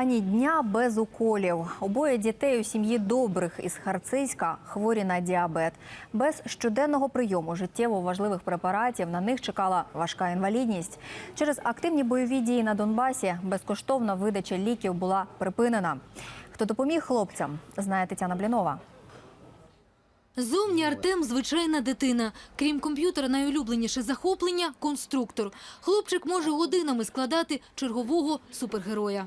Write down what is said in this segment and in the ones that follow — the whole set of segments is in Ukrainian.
Ані дня без уколів. Обоє дітей у сім'ї добрих із Харцизька хворі на діабет. Без щоденного прийому життєво важливих препаратів на них чекала важка інвалідність. Через активні бойові дії на Донбасі безкоштовна видача ліків була припинена. Хто допоміг хлопцям, знає Тетяна Блінова. Зовні Артем – звичайна дитина. Крім комп'ютера, найулюбленіше захоплення – конструктор. Хлопчик може годинами складати чергового супергероя.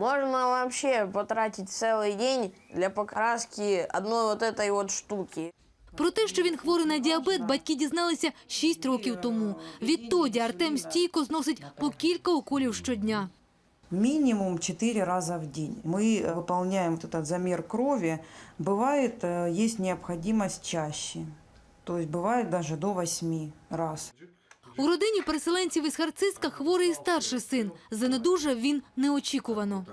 Можно вообще потратить целый день для покраски одной вот этой вот штуки. Про те, що він хворий на діабет, батьки дізналися 6 років тому. Відтоді Артем стійко зносить по кілька уколів щодня. Минимум 4 раза в день. Мы э, выполняем вот этот замер крови. Бывает, э, есть необходимость чаще. То есть бывает даже до 8 раз. У родині переселенців із Харциска хворий і старший син. Занедужав він неочікувано.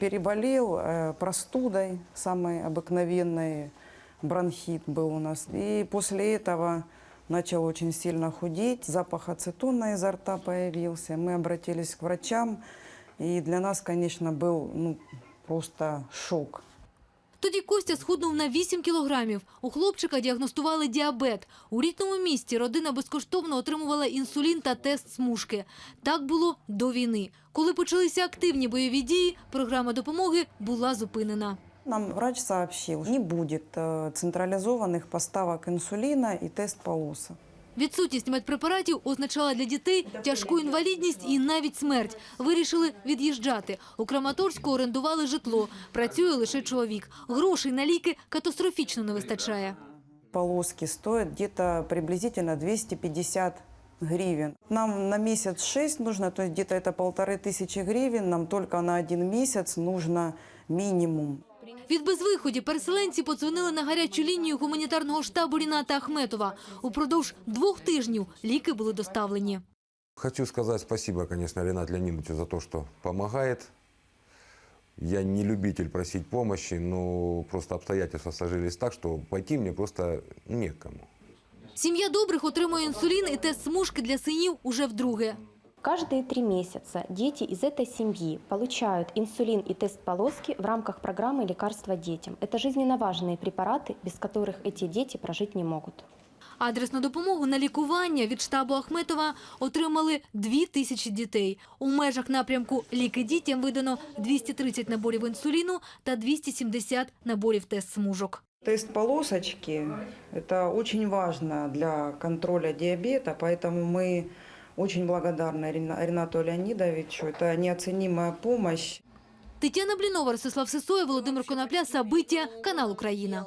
Переболел э, простудой, самой обыкновенной, бронхит был у нас. И после этого начал очень сильно худеть, запах ацетона изо рта появился. Мы обратились к врачам, и для нас, конечно, был ну, просто шок. Тоді Костя схуднув на 8 кілограмів. У хлопчика діагностували діабет. У рідному місті родина безкоштовно отримувала інсулін та тест смужки. Так було до війни. Коли почалися активні бойові дії, програма допомоги була зупинена. Нам врач сообщил, не будет э, централизованных поставок инсулина и тест полоса. Відсутність медпрепаратів означала для дітей тяжку інвалідність і навіть смерть. Вирішили від'їжджати. У Краматорську орендували житло. Працює лише чоловік. Грошей на ліки катастрофічно не вистачає. Полоски стоят где-то приблизительно 250 гривен. Нам на месяц 6 нужно, то есть где-то это полторы тысячи гривен. Нам только на один месяц нужно минимум. Від безвиході переселенці подзвонили на гарячу лінію гуманітарного штабу Ріната Ахметова. Упродовж двох тижнів ліки були доставлені. Хочу сказать спасибо, конечно, Ренату Леонидовичу за то, что помогает. Я не любитель просить помощи, но просто обстоятельства сложились так, что пойти мне просто некому. Сім'я добрих отримує інсулін і тест смужки для синів уже вдруге. Каждые три месяца дети из этой семьи получают инсулин и тест полоски в рамках программы «Лекарства детям». Это жизненно важные препараты, без которых эти дети прожить не могут. Адресну допомогу на лікування від штабу Ахметова отримали дві тисячі дітей. У межах напрямку «Ліки дітям» видано 230 наборів інсуліну та 270 наборів тест-смужок. Тест полосочки – это очень важно для контроля диабета, поэтому мы очень благодарна Рена- Ренату Леонидовичу. Это неоценимая помощь. Тетяна Блинова, Ростислав Сисоя, Володимир Конопля, Сабиття, канал Україна.